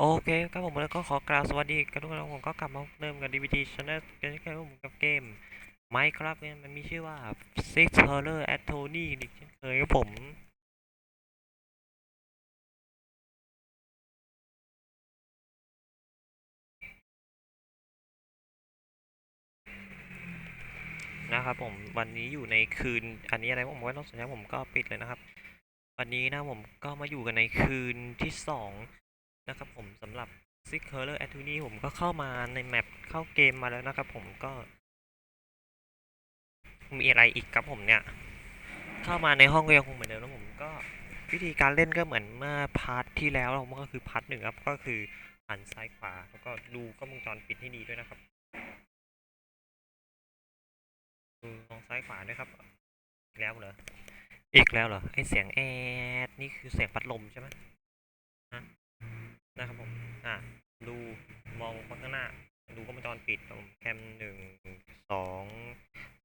โอเคครับผมแล้วก็ขอกล่าวสวัสดีกันทุกคนผมก็กลับมาเริ่มกัน DVD Channel กันที่แค่ผมกับเกม Minecraft เนี่ยมันมีชื่อว่า Six Horror at Tony อีกเช่นเคยครับผมนะครับผมวันนี้อยู่ในคืนอันนี้อะไรผมไม่ต้องสัญญาผมก็ปิดเลยนะครับ วันนี้นะผมก็มาอยู่กันในคืนที่สอง นะครับผมสำหรับ Six Color at t o n y ผมก็เข้ามาในแมปเข้าเกมมาแล้วนะครับผมก็มีอะไรอีกครับผมเนี่ย เข้ามาในห้องก็ยังคงเหมือนเดิมแล้วผมก็วิธีการเล่นก็เหมือนเมื่อพาร์ทที่แล้วผมก็คือพาร์ทหนึ่งครับก็คือหันซ้ายขวาแล้วก็ดูกล้องวงจรปิดให้ดีด้วยนะครับดูมองซ้ายขวาด้วยครับอีกแล้วเหรออีกแล้วเหรอไอเสียงแอดนี่คือเสียงพัดลมใช่ไหมฮะ นะครับผม อะ ดูมองไปข้างหน้า ดูกล้องวงจรปิดครับผมแคมหนึ่งสอง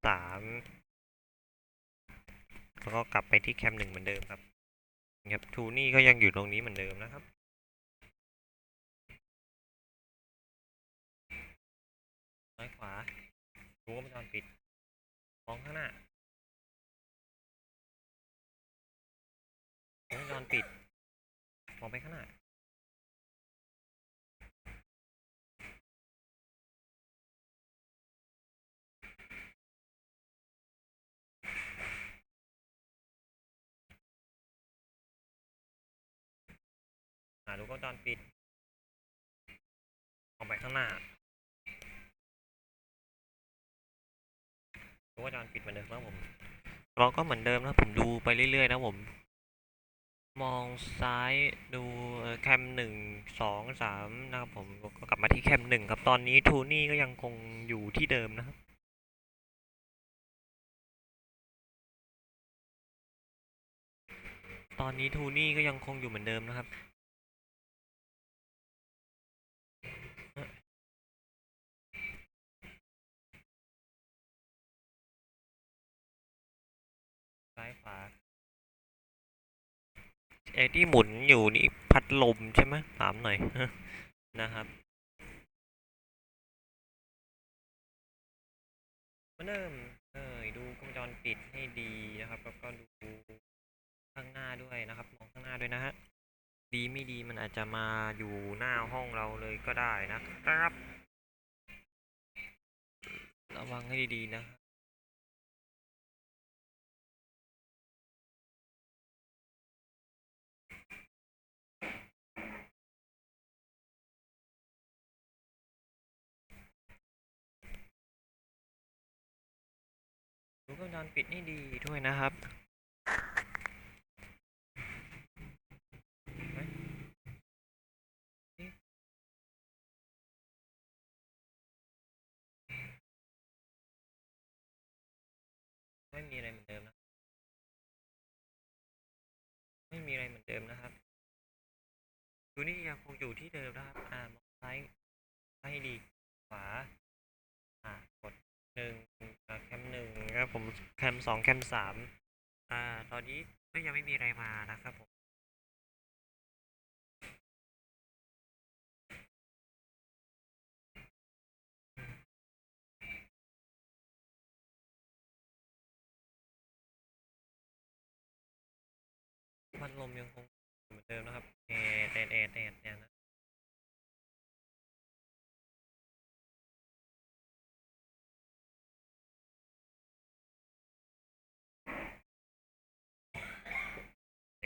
สามแล้วก็กลับไปที่แคมหนึ่งเหมือนเดิมครับครับทูนี่ก็ยังอยู่ตรงนี้เหมือนเดิมนะครับซ้ายขวาดูกล้องวงจรปิด มองข้างหน้ากล้องวงจรปิด มองไปข้างหน้าาดูกล้องวงจรปิดมองไปข้างหน้าดูกล้องวงจรปิดเหมือนเดิมครับผมเราก็เหมือนเดิมนะผมดูไปเรื่อยๆนะผม มองซ้ายดูแคมหนึ่งสองสามนะครับผมก็กลับมาที่แคมหนึ่งครับตอนนี้ทูนี่ก็ยังคงอยู่ที่เดิมนะครับตอนนี้ทูนี่ก็ยังคงอยู่เหมือนเดิมนะครับ ซ้าไอ้ที่หมุนอยู่นี่พัดลมใช่ไหมถามหน่อยนะครับมาเริ่มเอ่ยดูกล้องวงจรปิดให้ดีนะครับ แล้วก็ดูข้างหน้าด้วยนะครับ มองข้างหน้าด้วยนะฮะดีไม่ดีมันอาจจะมาอยู่หน้าห้องเราเลยก็ได้นะครับ ระวังให้ดีๆนะครับ วงจรปิดให้ดีด้วยนะครับไม่มีอะไรเหมือนเดิมนะ ไม่มีอะไรเหมือนเดิมนะครับดูนี่ยังคงอยู่ที่เดิมนะครับ อ่ามองซ้ายซ้ายให้ดี ขวา อ่ากดหนึ่งอ่าแคมหนึ่งครับ ผมแคมสองแคมสามอ่า ตอนนี้ก็ยังไม่มีอะไรมานะครับผมพัดลมยังคงเหมือนเดิมนะครับแอดแอดแอดแอดเนี่ยนะ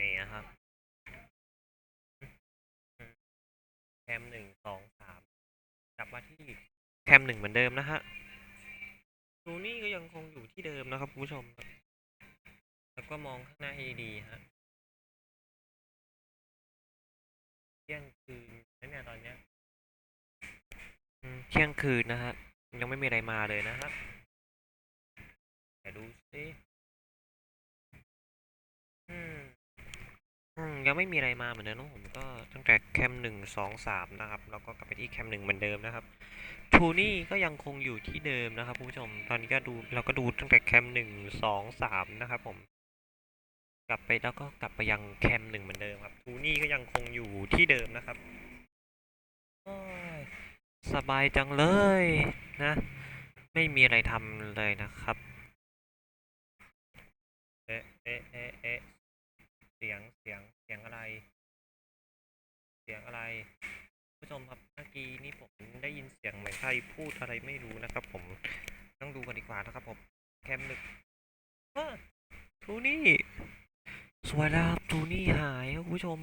นี่นะครับแคมหนึ่งสองสามกลับมาที่แคมหนึ่งเหมือนเดิมนะฮะดูนี่ก็ยังคงอยู่ที่เดิมนะครับคุณผู้ชม แล้วก็มองข้างหน้าให้ดีฮะเที่ยงคืนนั่เนี่ยตอนเนี้ยเที่ยงคืนนะฮะยังไม่มีอะไรมาเลยนะครั ยังไม่มีอะไรมาเหมือนเดิมนะผมก็ตั้งแต่แคมหนึ่งสองสามนะครับแล้วก็กลับไปที่แคมหนึ่งเหมือนเดิมนะครับทูนี่ก็ยังคงอยู่ที่เดิมนะครับผู้ชมตอนนี้ก็ดูเราก็ดูตั้งแต่แคมหนึ่งสองสามนะครับผม กลับไปแล้วก็กลับไปยังแคมหนึ่งเหมือนเดิมครับทูนี่ก็ยังคงอยู่ที่เดิมนะครับสบายจังเลยนะ ไม่มีอะไรทำเลยนะครับ เอ๊ะเอ๊ะเอ๊ะเอ๊ะเสียงเสียงเสียงอะไร เสียง อะไรผู้ชมครับเมื่อกี้นี้ผมได้ยินเสียงเหมือนใครพูดอะไรไม่รู้นะครับ ผมต้องดูกันดีกว่านะครับ ผมแคมหนึ่งทูนี่สวยแล้วครับทูนี่หายครับผู้ชม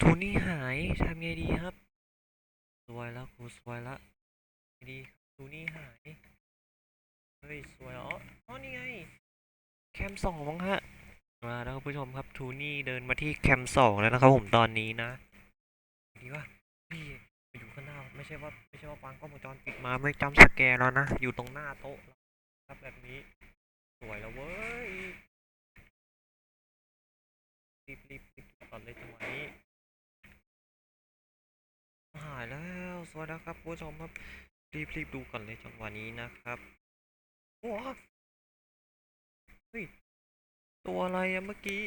ทูนี่หายทำไงดีครับสวยแล้วกูสวยละดีทูนี่หายเฮ้ยสวยเหรออ๋อนี่ไง แคมสองฮะ มาแล้วครับผู้ชมครับทูนี่เดินมาที่แคมป์สองแล้วนะครับผมตอนนี้นะดีว่าพี่ไปอยู่ข้างหน้าไม่ใช่ว่าไม่ใช่ว่าวางกล้องวงจรปิดมาไม่จำสแกนแล้วนะอยู่ตรงหน้าโต๊ะครับแบบนี้ สวยแล้วเว้ยรีบรีบรีบก่อนเลยจังหวะนี้หายแล้วสวัสดีครับผู้ชมครับรีบรีบดูก่อนเลยจังหวะนี้นะครับว้าเฮ้ย ตัวอะไรอะเมื่อกี้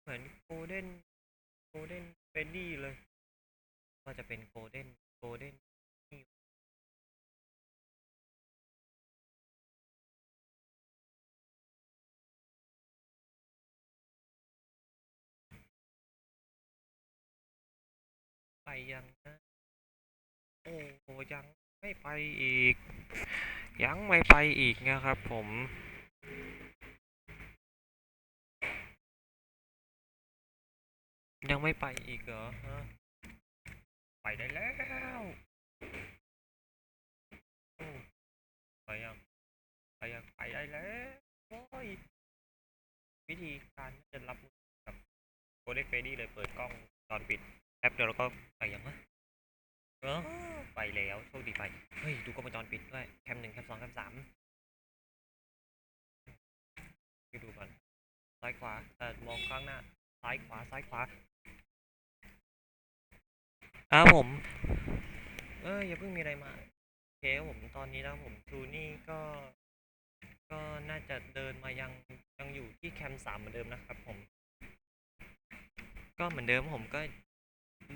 เหมือนโกลเด้นโกลเด้นเฟนดี้เลย ว่าจะเป็นโกลเด้นโกลเด้นไปยังนะโอ้ยังไม่ไปอีก ยังไม่ไปอีกนะครับผม ไม่ไปอีกเหรอฮะไปได้แล้วไปยังไปยังไปได้แล้วโอ้ยวิธีการจะรับมือกับโคเด็กเฟรดี้เลยเปิดกล้องตอนปิดแป๊บเดียวแล้วก็ไปยังวะเออไปแล้วโชคดีไปเฮ้ยดูกล้องวงจรปิดด้วยแคมหนึ่งแคมสองแคมสามไปดูก่อนซ้ายขวาแต่มองข้างหน้า ซ้ายขวาซ้ายขวาอ่าผม เอออย่าเพิ่งมีอะไรมา โอเคผมตอนนี้นะผมทูนี่ก็ ก็น่าจะเดินมายังยังอยู่ที่แคมป์สามเหมือนเดิมนะครับ ผม ก็เหมือนเดิมผมก็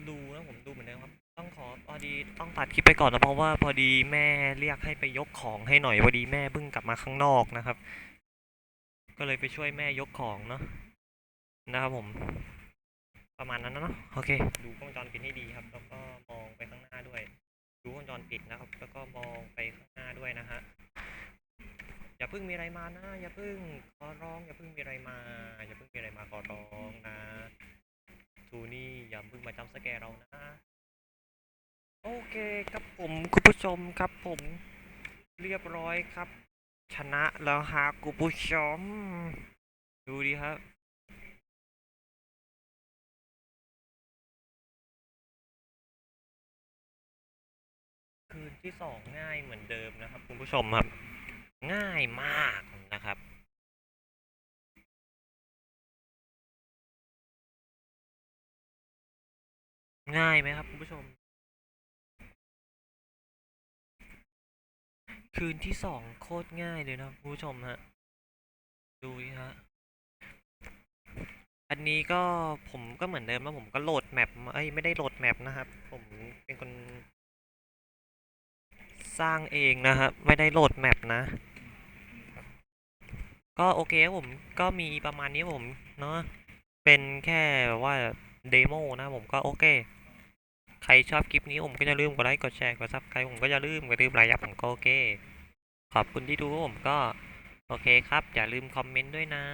ดูนะผมดูเหมือนเดิมครับ ต้องขอพอดีต้องตัดคลิปไปก่อนนะเพราะว่าพอดีแม่เรียกให้ไปยกของให้หน่อยพอดีแม่เพิ่งกลับมาข้างนอกนะครับ ก็เลยไปช่วยแม่ยกของเนาะ นะครับผม ประมาณนั้นนะเนาะโอเค ดูกล้องจรปิดให้ดีครับ แล้วก็มองไปข้างหน้าด้วย ดูกล้องจรปิดนะครับ แล้วก็มองไปข้างหน้าด้วยนะฮะอย่าเพิ่งมีอะไรมานะ อย่าเพิ่งขอร้อง อย่าเพิ่งมีอะไรมา อย่าเพิ่งมีอะไรมาขอร้องนะทูนี่อย่าเพิ่งมาจำสแกเรานะโอเคครับผมคุณผู้ชมครับผมเรียบร้อยครับ ชนะแล้วฮะคุณผู้ชม ดูดิครับ คืนที่สองง่ายเหมือนเดิมนะครับ คุณผู้ชมครับ ง่ายมากนะครับง่ายไหมครับคุณผู้ชม คืนที่สองโคตรง่ายเลยนะคุณผู้ชมฮะ ดูฮะ อันนี้ก็ผมก็เหมือนเดิมแล้วผมก็โหลดแมปเอ้ยไม่ได้โหลดแมปนะครับ ผมเป็นคน สร้างเองนะครับ ไม่ได้โหลดแมปนะ ก็โอเคครับผมก็มีประมาณนี้ผมเนาะเป็นแค่แบบว่าเดโมนะผมก็โอเค ใครชอบคลิปนี้ผมก็อย่าลืมกดไลค์กดแชร์กดซับใครผมก็อย่าลืมกดลืมรายยับผมก็โอเค ขอบคุณที่ดูผมก็ โอเคครับ อย่าลืมคอมเมนต์ด้วยนะ